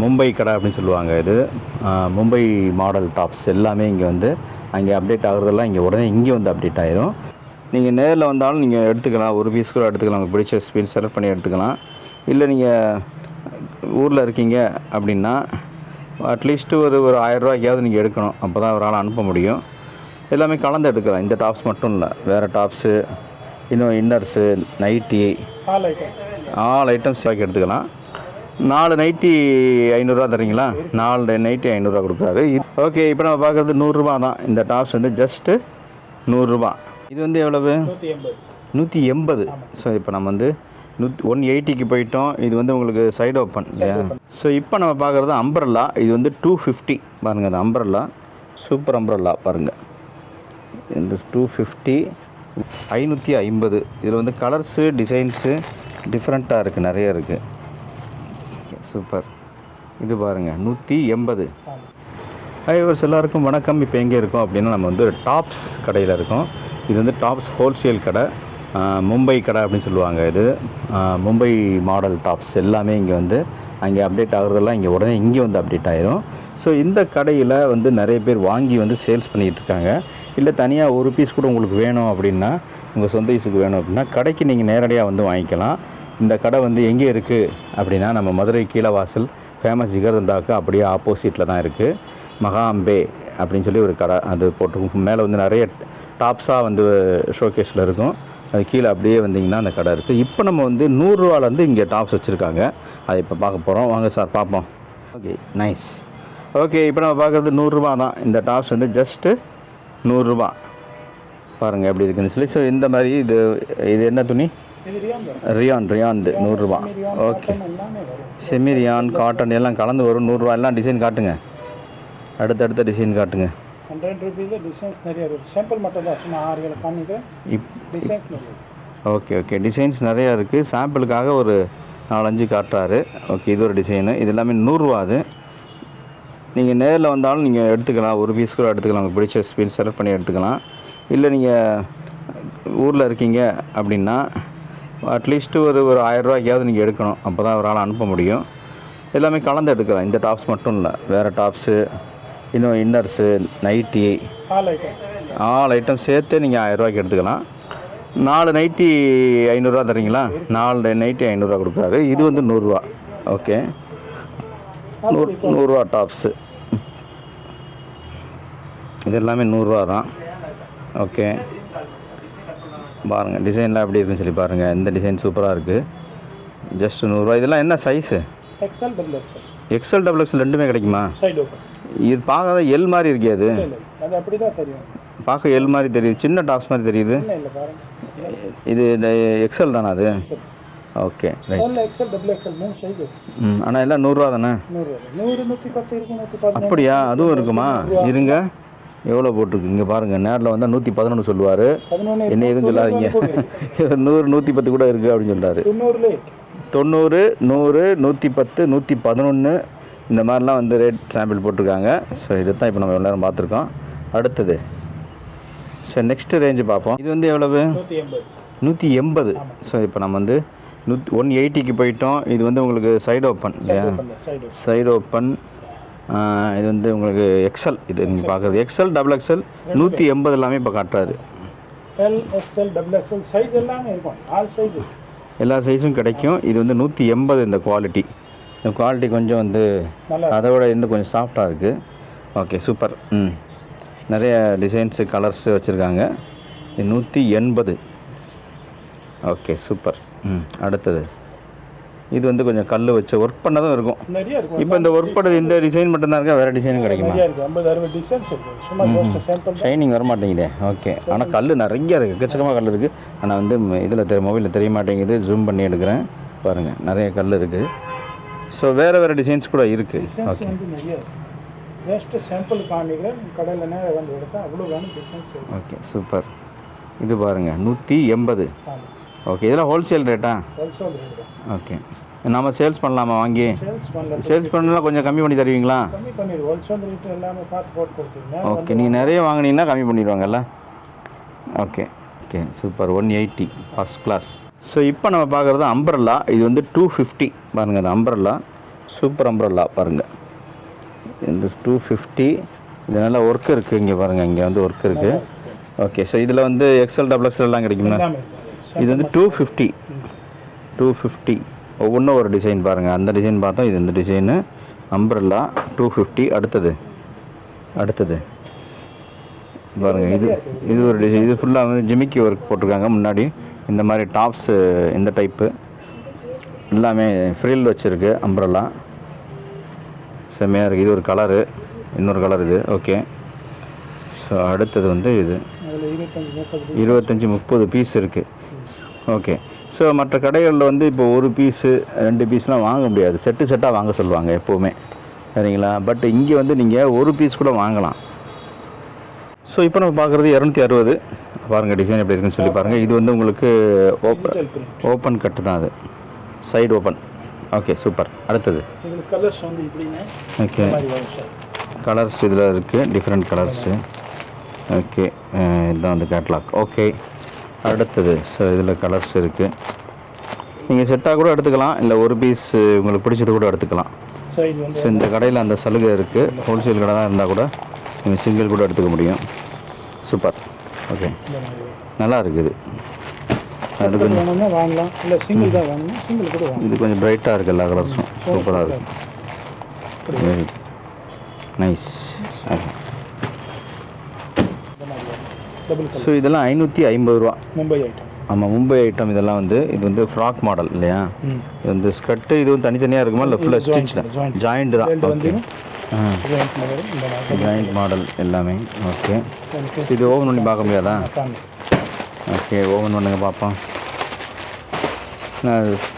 மும்பை கடை அப்படின்னு சொல்லுவாங்க இது. மும்பை மாடல் டாப்ஸ் எல்லாமே இங்கே வந்து அங்கே அப்டேட் ஆகுறதெல்லாம் இங்கே உடனே இங்கே வந்து அப்டேட் ஆயிரும். நீங்கள் நேரில் வந்தாலும் நீங்கள் எடுத்துக்கலாம். ஒரு பீஸ் கூட எடுத்துக்கலாம். உங்களுக்கு பிடிச்ச ஸ்பீட் செலக்ட் பண்ணி எடுத்துக்கலாம். இல்லை நீங்கள் ஊரில் இருக்கீங்க அப்படின்னா அட்லீஸ்ட்டு ஒரு ஒரு ஆயிரரூவாய்க்காவது நீங்கள் எடுக்கணும். அப்போ தான் ஒரு ஆள் அனுப்ப முடியும். எல்லாமே கலந்து எடுக்கலாம். இந்த டாப்ஸ் மட்டும் இல்லை. வேறு டாப்ஸு இன்னும் inners nighty all items all items வாங்கி எடுத்துக்கலாம். நாலு நைட்டி ஐநூறுரூவா தரீங்களா? நாலு நைட்டி ஐநூறுரூவா கொடுக்குறாரு. ஓகே இப்போ நம்ம பார்க்குறது நூறுரூவா தான். இந்த டாப்ஸ் வந்து ஜஸ்ட்டு நூறுரூவா இது வந்து எவ்வளவு? நூற்றி எண்பது. ஸோ இப்போ நம்ம வந்து நூற்றி ஒன் எயிட்டிக்கு போயிட்டோம். இது வந்து உங்களுக்கு சைடு ஓப்பன் இல்லையா? ஸோ இப்போ நம்ம பார்க்குறது அம்பரல்லா இது வந்து டூ ஃபிஃப்டி பாருங்கள் அந்த அம்பரல்லா சூப்பர் அம்பரல்லா பாருங்கள் இந்த டூ ஃபிஃப்டி ஐநூற்றி ஐம்பது. இதில் வந்து கலர்ஸு டிசைன்ஸு டிஃப்ரெண்ட்டாக இருக்குது நிறைய இருக்குது சூப்பர். இது பாருங்கள் நூற்றி எண்பது. ஐவர்ஸ் எல்லாருக்கும் வணக்கம். இப்போ எங்கே இருக்கோம் அப்படின்னா நம்ம வந்து டாப்ஸ் கடையில் இருக்கோம். இது வந்து டாப்ஸ் ஹோல்சேல் கடை மும்பை கடை அப்படின்னு சொல்லுவாங்க இது. மும்பை மாடல் டாப்ஸ் எல்லாமே இங்கே வந்து அங்கே அப்டேட் ஆகுறதெல்லாம் இங்கே உடனே இங்கே வந்து அப்டேட் ஆயிரும். ஸோ இந்த கடையில் வந்து நிறைய பேர் வாங்கி வந்து சேல்ஸ் பண்ணிகிட்டு இருக்காங்க. இல்லை தனியாக ஒரு பீஸ் கூட உங்களுக்கு வேணும் அப்படின்னா உங்கள் சொந்த யூஸுக்கு வேணும் அப்படின்னா கடைக்கு நீங்கள் நேரடியாக வந்து வாங்கிக்கலாம். இந்த கடை வந்து எங்கே இருக்குது அப்படின்னா நம்ம மதுரை கீழவாசல் ஃபேமஸ் ஜிகர்தண்டாவுக்கு அப்படியே ஆப்போசிட்டில் தான் இருக்குது மகாம்பே அப்படின்னு சொல்லி ஒரு கடை அது போட்டிருக்கும். மேலே வந்து நிறைய டாப்ஸாக வந்து ஷோகேஸில் இருக்கும். அது கீழே அப்படியே வந்தீங்கன்னா அந்த கடை இருக்குது இப்போ நம்ம வந்து நூறுரூவாலேருந்து இங்கே டாப்ஸ் வச்சுருக்காங்க. அதை இப்போ பார்க்க போகிறோம் வாங்க சார் பார்ப்போம். ஓகே நைஸ் ஓகே இப்போ நம்ம பார்க்குறது நூறுரூவா தான். இந்த டாப்ஸ் வந்து ஜஸ்ட்டு நூறுரூவா பாருங்கள் எப்படி இருக்குன்னு சொல்லி. ஸோ இந்த மாதிரி இது இது என்ன துணி? ரியான் ரியான்து நூறுரூவா. ஓகே. செமி ரியான் காட்டன் எல்லாம் கலந்து வரும் நூறுரூவா. எல்லாம் டிசைன் காட்டுங்க. அடுத்தடுத்த டிசைன் காட்டுங்க. ஹண்ட்ரட் ருபீஸில் டிசைன்ஸ் நிறைய இருக்குது சாம்பிள் மட்டும் தான் சும்மா ஆறு ஏழு டிசைன்ஸ் நிறைய ஓகே ஓகே. டிசைன்ஸ் நிறையா இருக்குது சாம்பிளுக்காக ஒரு நாலஞ்சு காட்டுறாரு. ஓகே இது ஒரு டிசைனு இது எல்லாமே நூறுரூவா அது. நீங்கள் நேரில் வந்தாலும் நீங்கள் எடுத்துக்கலாம். ஒரு பீஸ் கூட எடுத்துக்கலாம். உங்களுக்கு பிடிச்ச ஸ்பீட் செலக்ட் பண்ணி எடுத்துக்கலாம். இல்லை நீங்கள் ஊரில் இருக்கீங்க அப்படின்னா அட்லீஸ்ட்டு ஒரு ஒரு ஆயிரரூவாய்க்காவது நீங்கள் எடுக்கணும். அப்போ தான் ஒரு ஆள் அனுப்ப முடியும். எல்லாமே கலந்து எடுக்கலாம். இந்த டாப்ஸ் மட்டும் இல்லை. வேறு டாப்ஸு இன்னும் இன்னர்ஸு நைட்டி ஆல் ஐட்டம் சேர்த்து நீங்கள் ஆயிரரூவாய்க்கு எடுத்துக்கலாம். நாலு நைட்டி ஐநூறுரூவா தரீங்களா நாலு நைட்டி ஐநூறுரூவா கொடுக்குறாரு. இது வந்து நூறுரூவா. ஓகே நூறு நூறுரூவா டாப்ஸு இது எல்லாமே நூறுரூவா தான். ஓகே பாருங்கள் டிசைன்லாம் எப்படி இருக்குன்னு சொல்லி பாருங்கள் இந்த டிசைன் சூப்பராக இருக்குது ஜஸ்ட் நூறுரூவா இதெல்லாம் என்ன size XL double XL XL double XL ரெண்டுமே கிடைக்குமா? இது பார்க்காத எல் மாதிரி இருக்கே அது. தான் பார்க்க எல் மாதிரி தெரியுது. சின்ன டாப்ஸ் மாதிரி தெரியுது. இது எக்ஸல் தானே அது? ஓகே ஆனால் எல்லாம் நூறுரூவா தானே? அப்படியா? அதுவும் இருக்குமா? இருங்க. எவ்வளோ போட்டிருக்கு? இங்கே பாருங்கள் நேரில் வந்தால் நூற்றி பதினொன்று சொல்லுவார். என்ன எதுவும் சொல்லாதீங்க. நூறு நூற்றி பத்து கூட இருக்குது அப்படின்னு சொல்கிறாரு தொண்ணூறு நூறு நூற்றி பத்து நூற்றி பதினொன்று இந்த மாதிரிலாம் வந்து ரேட் சாம்பிள் போட்டிருக்காங்க. ஸோ இதை தான் இப்போ நம்ம எவ்வளோ நேரம் பார்த்துருக்கோம். அடுத்தது. சரி நெக்ஸ்ட்டு ரேஞ்சு பார்ப்போம். இது வந்து எவ்வளவு? நூற்றி எண்பது. ஸோ இப்போ நம்ம வந்து நூற்றி ஒன் எயிட்டிக்கு போயிட்டோம். இது வந்து உங்களுக்கு சைடு ஓப்பன் இல்லையா? சைடு ஓப்பன் இது வந்து உங்களுக்கு எக்ஸல் இது நீங்கள் பார்க்குறது. எக்ஸல் டபுள் எக்ஸல் நூற்றி எண்பது எல்லாமே இப்போ காட்டுறாரு. L XL double XL size எல்லாமே இருக்கும். ஆல் சைஸ் எல்லா சைஸும் கிடைக்கும். இது வந்து நூற்றி எண்பது இந்த குவாலிட்டி இந்த குவாலிட்டி கொஞ்சம் வந்து அதை விட இன்னும் கொஞ்சம் சாஃப்டாக இருக்குது ஓகே சூப்பர் ம். நிறைய டிசைன்ஸு கலர்ஸு வச்சுருக்காங்க. இது நூற்றி எண்பது. ஓகே சூப்பர் ம் அடுத்தது. இது வந்து கொஞ்சம் கல் வச்சு ஒர்க் பண்ணதும் இருக்கும். இப்போ இந்த ஒர்க் பண்ணது இந்த டிசைன் மட்டும்தான் இருக்கா? வேறு டிசைனும் கிடைக்குமா? ஷைனிங் வர மாட்டேங்குதே ஓகே ஆனால் கல் நிறைய இருக்குது எக்கச்சக்கமாக கல் இருக்குது ஆனால் வந்து இதில் தெரிய மொபைலில் தெரிய மாட்டேங்குது. ஜூம் பண்ணி எடுக்கிறேன். பாருங்கள் நிறைய கல் இருக்குது ஸோ வேறு வேறு டிசைன்ஸ் கூட இருக்குது ஓகே ஜஸ்ட் சாம்பிள் காமிக்கிறேன். கடையில் நேரம் வந்து எடுத்தா அவ்வளோ வேணும் டிசைன்ஸ் ஓகே சூப்பர் இது பாருங்கள் நூற்றி எண்பது. ஓகே இதெல்லாம் ஹோல்சேல் ரேட்டா ஹோல்சேல் ரேட் ஓகே நம்ம சேல்ஸ் பண்ணலாமா வாங்கி? சேல்ஸ் பண்ணல சேல்ஸ் பண்ணலாம் கொஞ்சம் கம்மி பண்ணி தருவீங்களா? ஓகே நீங்கள் நிறைய வாங்குனீங்கன்னா கம்மி பண்ணிடுவாங்கல்ல? Okay okay super one eighty first class so இப்போ நம்ம பார்க்குறது அம்பரல்லா இது வந்து டூ ஃபிஃப்டி பாருங்கள் அது அம்பரல்லா சூப்பர் அம்ப்ரல்லா பாருங்கள் இந்த டூ ஃபிஃப்டி இது நல்லா ஒர்க் இருக்குது இங்கே பாருங்கள் இங்கே வந்து ஒர்க் இருக்குது ஓகே ஸோ இதில் வந்து எக்ஸல் டபுள் எக்ஸல் எல்லாம் கிடைக்குமா எல்லாமே இருக்கு. இது வந்து டூ ஃபிஃப்டி டூ ஃபிஃப்டி ஒவ்வொன்றும் ஒரு டிசைன் பாருங்கள் அந்த டிசைன் பார்த்தோம். இது இந்த டிசைனு அம்ப்ரல்லா டூ ஃபிஃப்டி அடுத்தது. அடுத்தது. பாருங்கள் இது இது ஒரு டிசைன் இது ஃபுல்லாக வந்து ஜிமிக்கி ஒர்க் போட்டிருக்காங்க. முன்னாடி இந்த மாதிரி டாப்ஸு இந்த டைப்பு எல்லாமே ஃப்ரில் வச்சுருக்கு. அம்ப்ரல்லா செம்மையாக இருக்குது இது ஒரு கலரு இன்னொரு கலர் இது. ஓகே ஸோ அடுத்தது வந்து இது. இருபத்தஞ்சி முப்பது பீஸ் இருக்குது ஓகே ஸோ மற்ற கடைகளில் வந்து இப்போ ஒரு பீஸு ரெண்டு பீஸ்லாம் வாங்க முடியாது. செட்டு செட்டாக வாங்க சொல்லுவாங்க எப்போவுமே. சரிங்களா? பட் இங்கே வந்து நீங்கள் ஒரு பீஸ் கூட வாங்கலாம். ஸோ இப்போ நம்ம பார்க்குறது இரநூத்தி அறுபது. பாருங்கள் டிசைன் எப்படி இருக்குன்னு சொல்லி பாருங்கள் இது வந்து உங்களுக்கு ஓப்பன் ஓப்பன் கட்டு தான் அது. சைடு ஓப்பன் ஓகே சூப்பர் அடுத்தது. கலர்ஸ் வந்து ஓகே கலர்ஸ் இதில் இருக்குது டிஃப்ரெண்ட் கலர்ஸு ஓகே இதுதான் வந்து கேட்லாக் ஓகே அடுத்தது. ஸோ இதில் கலர்ஸ் இருக்குது நீங்கள் செட்டாக கூட எடுத்துக்கலாம். இல்லை ஒரு பீஸ் உங்களுக்கு பிடிச்சது கூட எடுத்துக்கலாம். ஸோ இந்த கடையில் அந்த சலுகை இருக்குது ஹோல்சேல் கடை தான் இருந்தால் கூட நீங்கள் சிங்கிள் கூட எடுத்துக்க முடியும். சூப்பர் ஓகே நல்லா இருக்குது. அது இது கொஞ்சம் வாங்கலாம். இல்லை சிங்கிள் தான் வாங்கணும் சிங்கிள் கூட இது கொஞ்சம் பிரைட்டாக இருக்குது எல்லா கலர்ஸும் சூப்பராக இருக்குது நைஸ் ஓகே டபுள் ஸோ இதெல்லாம் ஐநூற்றி ஐம்பது ரூபா. மும்பை ஐட்டம் ஆமாம் மும்பை ஐட்டம் இதெல்லாம் வந்து இது வந்து ஃப்ராக் மாடல் இல்லையா? இது வந்து ஸ்கர்ட்டு இது வந்து தனித்தனியாக இருக்குமா? இல்லை ஃபுல்லாக ஸ்டிச் joint. ஜாயிண்ட் தான். ஓகே ஜாயிண்ட் மாடல் எல்லாமே. ஓகே இது ஓவன் பண்ணி பார்க்க முடியாதா? ஓகே ஓவன் பண்ணுங்க பார்ப்போம்.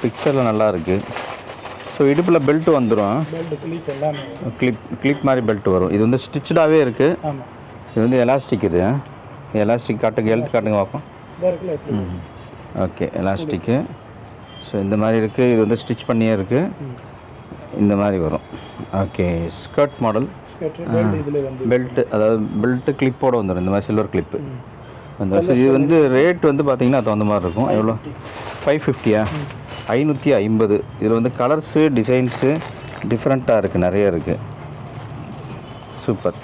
பிக்சரில் நல்லா இருக்குது ஸோ இடுப்பில் பெல்ட் வந்துடும் பெல்ட் கிளிப் கிளிப் மாதிரி பெல்ட் வரும். இது வந்து ஸ்டிச்சடாகவே இருக்குது இது வந்து எலாஸ்டிக் இது. எலாஸ்டிக் காட்டுங்க எழுத்து காட்டுங்க பார்ப்போம். ஓகே எலாஸ்டிக்கு ஸோ இந்த மாதிரி இருக்குது இது வந்து ஸ்டிச் பண்ணியே இருக்குது இந்த மாதிரி வரும். ஓகே ஸ்கர்ட் மாடல் பெல்ட்டு அதாவது பெல்ட்டு கிளிப்போட வந்துடும் இந்த மாதிரி சில்வர் கிளிப்பு அந்த இது வந்து ரேட் வந்து பார்த்தீங்கன்னா தகுந்த மாதிரி இருக்கும். எவ்வளோ? ஃபைவ் ஃபிஃப்டியா ஐநூற்றி ஐம்பது. இதில் வந்து கலர்ஸு டிசைன்ஸு டிஃப்ரெண்ட்டாக இருக்குது நிறைய இருக்குது சூப்பர்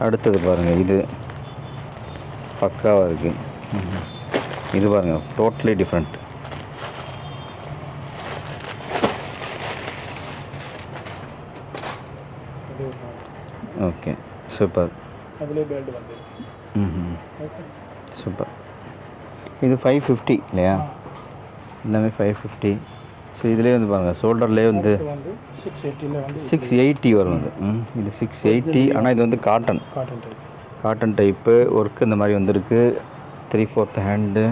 அடுத்தது பாருங்கள் இது பக்காவாக இருக்குது இது பாருங்கள் டோட்டலி டிஃப்ரெண்ட். ஓகே சூப்பர் ம் சூப்பர் இது ஃபைவ் ஃபிஃப்டி இல்லையா? எல்லாமே ஃபைவ் ஃபிஃப்டி ஸோ இதுலேயே வந்து பாருங்கள் ஷோல்டர்லேயே வந்து வந்து சிக்ஸ் வந்து எயிட்டி வரும் ம் இது சிக்ஸ் எயிட்டி ஆனால் இது வந்து cotton cotton type cotton type work இந்த மாதிரி வந்திருக்கு. த்ரீ ஃபோர்த் ஹேண்டு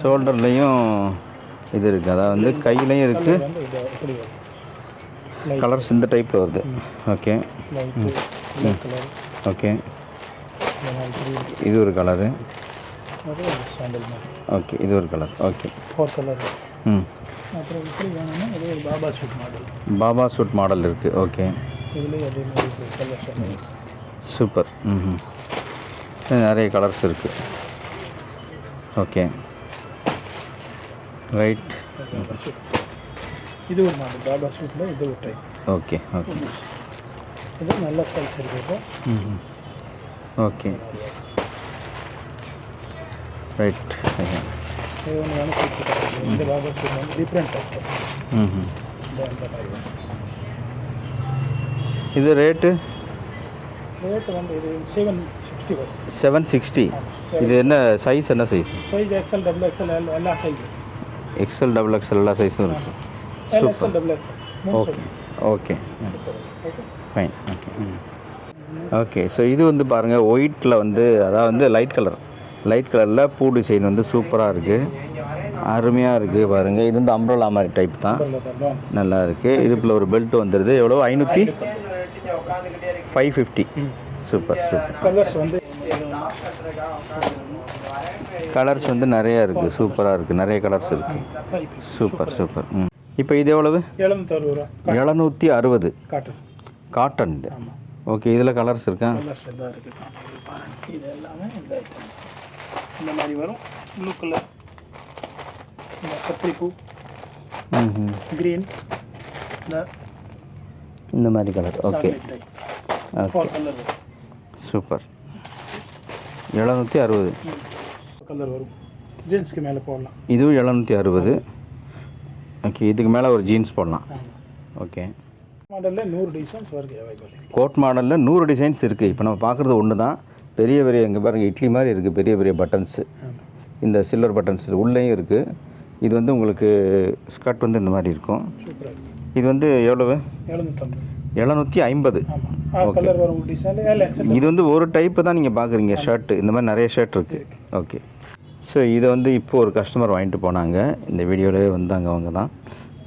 ஷோல்டர்லேயும் இது இருக்குது அதாவது வந்து கையிலையும் இருக்குது வந்து கலர்ஸ் இந்த டைப்பில் வருது. Okay okay. இது ஒரு கலரு ஓகே இது ஒரு கலர் ஓகே ஃபோர் கலர் ம். அப்புறம் இப்படி வேணும்னா இது ஒரு baba suit model baba suit model இருக்குது ஓகே. இதுலேயே அதே மாதிரி கலர்ஸ் சூப்பர். ம் நிறைய கலர்ஸ் இருக்குது ஓகே. ரைட் இது ஒரு மாடல் பாபா சூட்டில் இது ஒரு டைப் ஓகே ஓகே. இது நல்ல சைஸ் இருக்குது ம் ஓகே. ரைட் இந்த இந்த மாதிரி வரும். இது ரேட்டு ரேட் வந்து இது செவன் சிக்ஸ்டி வரும். செவன் சிக்ஸ்டி இது என்ன சைஸ் என்ன size size XL double XL எல்லா சைஸும் எக்ஸல் டபுள் எக்ஸல் எல்லா சைஸும் L XL double XL okay okay okay fine okay okay so இது வந்து பாருங்கள் ஒயிட்டில் வந்து அதாவது வந்து லைட் கலர் லைட் கலரில் பூ டிசைன் வந்து சூப்பராக இருக்குது அருமையாக இருக்குது பாருங்கள் இது வந்து அம்ப்ரலா மாதிரி டைப் தான். நல்லா இருக்குது இடுப்பில் ஒரு பெல்ட் வந்துடுது எவ்வளோ ஐநூற்றி five fifty super super colours வந்து கலர்ஸ் வந்து நிறையா இருக்குது சூப்பராக இருக்குது நிறைய கலர்ஸ் இருக்குது சூப்பர் சூப்பர் ம். இப்போ இது எவ்வளவு? எழுநூற்றி அறுபது. காட்டன் காட்டன் இது ஆமாம் ஓகே இதில் கலர்ஸ் இருக்கா? இந்த மாதிரி வரும். ப்ளூ கலர் இந்த கத்திரிப்பூ க்ரீன் இந்த மாதிரி கலர் ஓகே சூப்பர் எழுநூற்றி அறுபது. கலர் வரும். ஜீன்ஸ்க்கு மேலே போடலாம். இதுவும் எழுநூற்றி அறுபது. ஓகே இதுக்கு மேலே ஒரு ஜீன்ஸ் போடலாம். ஓகே மாடலில் நூறு டிசைன்ஸ் வருது. கோட் மாடலில் நூறு டிசைன்ஸ் இருக்குது இப்போ நம்ம பார்க்குறது ஒன்று தான் பெரிய பெரிய இங்கே பாருங்கள் இட்லி மாதிரி இருக்குது பெரிய பெரிய பட்டன்ஸு இந்த சில்வர் பட்டன்ஸ் உள்ளேயும் இருக்குது இது வந்து உங்களுக்கு ஸ்கர்ட் வந்து இந்த மாதிரி இருக்கும். இது வந்து எவ்வளவு? எழுநூற்றி ஐம்பது. எக்ஸல் இது வந்து ஒரு டைப்பு தான் நீங்கள் பார்க்குறீங்க ஷர்ட்டு இந்த மாதிரி நிறைய ஷர்ட் இருக்குது ஓகே ஸோ இதை வந்து இப்போ ஒரு கஸ்டமர் வாங்கிட்டு போனாங்க. இந்த வீடியோவிலே வந்தாங்க அவங்க தான்.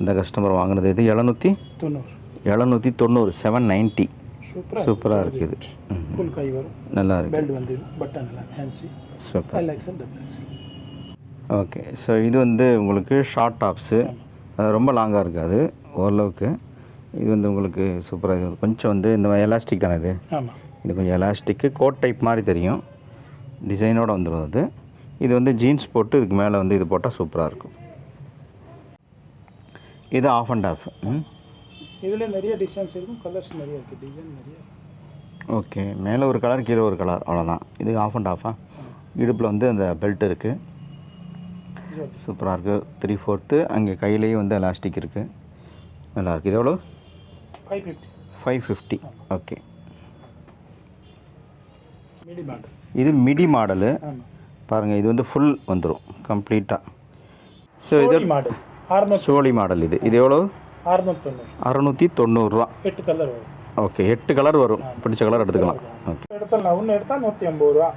இந்த கஸ்டமர் வாங்கினது இது எழுநூற்றி தொண்ணூறு. எழுநூற்றி தொண்ணூறு செவன் நைன்ட்டி சூப்பராக சூப்பராக இருக்குது. ம் ஃபுல் கை வரும். நல்லா இருக்குது பெல்ட் வந்து பட்டன் எல்லாம் fancy super. L XL double XL okay so இது வந்து உங்களுக்கு ஷார்ட் டாப்ஸு அது ரொம்ப லாங்காக இருக்காது. ஓரளவுக்கு. இது வந்து உங்களுக்கு சூப்பராக இது கொஞ்சம் வந்து இந்த எலாஸ்டிக் தானே இது? இது கொஞ்சம் எலாஸ்டிக்கு கோட் டைப் மாதிரி தெரியும். டிசைனோட வந்துடும் அது. இது வந்து ஜீன்ஸ் போட்டு இதுக்கு மேலே வந்து இது போட்டால் சூப்பராக இருக்கும். இது ஆஃப் அண்ட் ஆஃப் இதில் நிறைய டிசைன்ஸ் இருக்கும் கலர்ஸ் நிறைய இருக்குது டிசைன் நிறைய ஓகே மேலே ஒரு கலர் கீழே ஒரு கலர் அவ்வளோதான் இது ஆஃப் அண்ட் ஆஃபா இடுப்பில் வந்து அந்த பெல்ட் இருக்குது சூப்பராக இருக்குது த்ரீ ஃபோர்த்து அங்கே கையிலேயும் வந்து எலாஸ்டிக் இருக்குது நல்லா இருக்குது இது எவ்வளோ five fifty five fifty okay இது மிடி மாடலு பாருங்கள் இது வந்து ஃபுல் வந்துடும் கம்ப்ளீட்டாக ஸோ இது மாடல் சோழி மாடல் இது. இது எவ்வளோ அறுநூத்தி தொண்ணூறுரூவா எட்டு கலர் வரும். ஓகே எட்டு கலர் வரும். பிடிச்ச கலர் எடுத்துக்கலாம். ஓகே எடுத்தால் ஒன்று எடுத்தால் நூற்றி ஐம்பது ரூபா.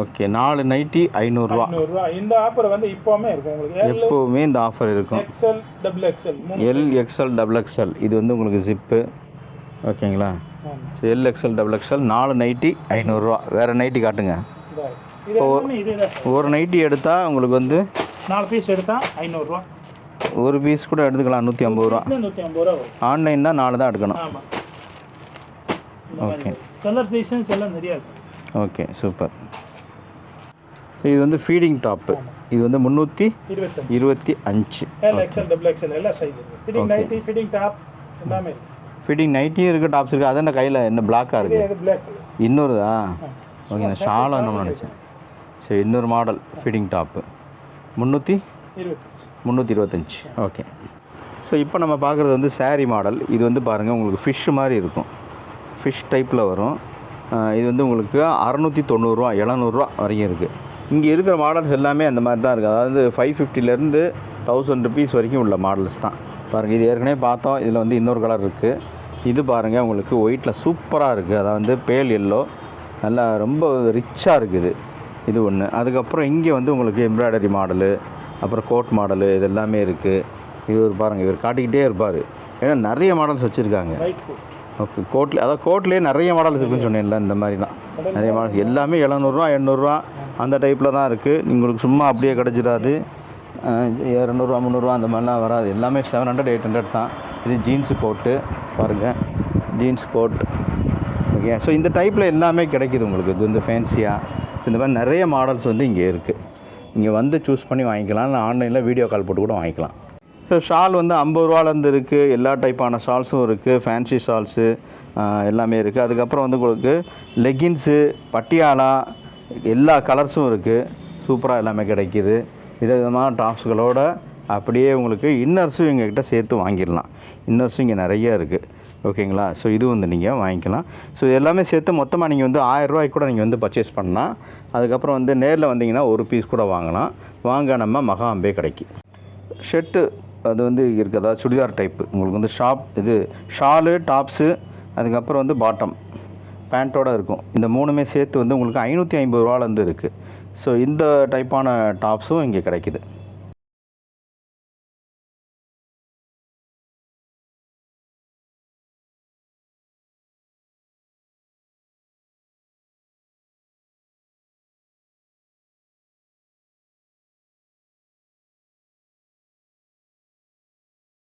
ஓகே நாலு நைட்டி ஐநூறுரூவா நூறுரூவா இந்த ஆஃபர் வந்து இப்போவுமே இருக்கும் உங்களுக்கு. எப்போவுமே இந்த ஆஃபர் இருக்கும். XL double XL L XL double XL இது வந்து உங்களுக்கு ஜிப்பு ஓகேங்களா so L XL double XL நாலு நைட்டி ஐநூறுரூவா வேறு நைட்டி காட்டுங்க. ஒரு நைட்டி எடுத்தால் உங்களுக்கு வந்து நாலு பீஸ் எடுத்தால் ஐநூறுரூவா ஒரு பீஸ் கூட எடுத்துக்கலாம் நூற்றி ஐம்பது ரூபா. நூற்றி ஐம்பது ரூபா வரும். ஆன்லைன் தான் நாலு தான் எடுக்கணும். ஓகே கலர் டிசைன்ஸ் எல்லாம் நிறையா ஓகே சூப்பர் இது வந்து ஃபீடிங் டாப்பு இது வந்து முந்நூற்றி இருபத்தி அஞ்சு. ஃபிட்டிங் நைட்டியும் இருக்குது டாப்ஸ் இருக்குது அது என்ன கையில் என்ன பிளாக்காக இருக்குது இன்னொருதா? ஓகே நான் ஷாலாக நினச்சேன். சரி இன்னொரு மாடல் ஃபிட்டிங் டாப்பு முந்நூற்றி முந்நூற்றி இருபத்தஞ்சி. ஓகே. ஸோ இப்போ நம்ம பார்க்குறது வந்து saree மாடல் இது வந்து பாருங்கள் உங்களுக்கு ஃபிஷ் மாதிரி இருக்கும். ஃபிஷ் டைப்பில் வரும். இது வந்து உங்களுக்கு அறநூற்றி தொண்ணூறுரூவா எழுநூறுவா வரைக்கும் இருக்குது இங்கே இருக்கிற மாடல்ஸ் எல்லாமே அந்த மாதிரி தான் இருக்குது அதாவது ஃபைவ் ஃபிஃப்டிலேருந்து தௌசண்ட் ருபீஸ் வரைக்கும் உள்ள மாடல்ஸ் தான். பாருங்கள் இது ஏற்கனவே பார்த்தோம். இதில் வந்து இன்னொரு கலர் இருக்குது இது பாருங்கள் உங்களுக்கு ஒயிட்டில் சூப்பராக இருக்குது அதாவது வந்து பேல் எல்லோ நல்லா ரொம்ப ரிச்சாக இருக்குது இது ஒன்று அதுக்கப்புறம் இங்கே வந்து உங்களுக்கு எம்ப்ராய்டரி மாடலு அப்புறம் கோட் மாடலு இது எல்லாமே இருக்குது இது ஒரு பாருங்கள் இவர் காட்டிக்கிட்டே இருப்பார். ஏன்னா நிறைய மாடல்ஸ் வச்சுருக்காங்க. ஓகே கோட்ல அதாவது கோட்லேயே நிறைய மாடல்ஸ் இருக்குன்னு சொன்னேன்ல இந்த மாதிரி தான் நிறைய மாடல். எல்லாமே எழுநூறுவா எண்ணூறுரூவா அந்த டைப்பில் தான் இருக்குது உங்களுக்கு சும்மா அப்படியே கிடச்சிடாது. இரநூறுவா முந்நூறுரூவா அந்த மாதிரிலாம் வராது. எல்லாமே செவன் ஹண்ட்ரட் எயிட் ஹண்ட்ரட் தான். இது ஜீன்ஸு கோட்டு பாருங்கள் ஜீன்ஸ் கோட் ஓகே ஸோ இந்த டைப்பில் எல்லாமே கிடைக்குது உங்களுக்கு. இது வந்து ஃபேன்சியாக இந்த மாதிரி நிறைய மாடல்ஸ் வந்து இங்கே இருக்குது இங்கே வந்து சூஸ் பண்ணி வாங்கிக்கலாம். இல்லை ஆன்லைனில் வீடியோ கால் போட்டு கூட வாங்கிக்கலாம். ஸோ ஷால் வந்து ஐம்பது ரூபாலேருந்து இருக்குது எல்லா டைப்பான ஷால்ஸும் இருக்குது ஃபேன்சி ஷால்ஸு எல்லாமே இருக்குது அதுக்கப்புறம் வந்து உங்களுக்கு லெகின்ஸு பட்டியாலா எல்லா கலர்ஸும் இருக்குது சூப்பராக எல்லாமே கிடைக்கிது. விதவிதமான டாப்ஸ்களோட அப்படியே உங்களுக்கு இன்னர்ஸும் எங்ககிட்ட சேர்த்து வாங்கிடலாம். இன்னர்ஸும் இங்கே நிறைய இருக்குது ஓகேங்களா? ஸோ இது வந்து நீங்கள் வாங்கிக்கலாம். ஸோ இது எல்லாமே சேர்த்து மொத்தமாக நீங்கள் வந்து ஆயிரரூவாய்க்கு கூட நீங்கள் வந்து பர்ச்சேஸ் பண்ணலாம். அதுக்கப்புறம் வந்து நேரில் வந்தீங்கன்னா ஒரு பீஸ் கூட வாங்கலாம். வாங்க நம்ம மகாம்பே கடைக்கு. ஷர்ட்டு அது வந்து இருக்கிறதா சுடிதார் டைப்பு உங்களுக்கு வந்து ஷாப் இது ஷாலு டாப்ஸு அதுக்கப்புறம் வந்து பாட்டம் பேண்ட்டோட இருக்கும். இந்த மூணுமே சேர்த்து வந்து உங்களுக்கு ஐநூற்றி ஐம்பது ரூபாலேருந்து இருக்குது ஸோ இந்த டைப்பான டாப்ஸும் இங்கே கிடைக்குது.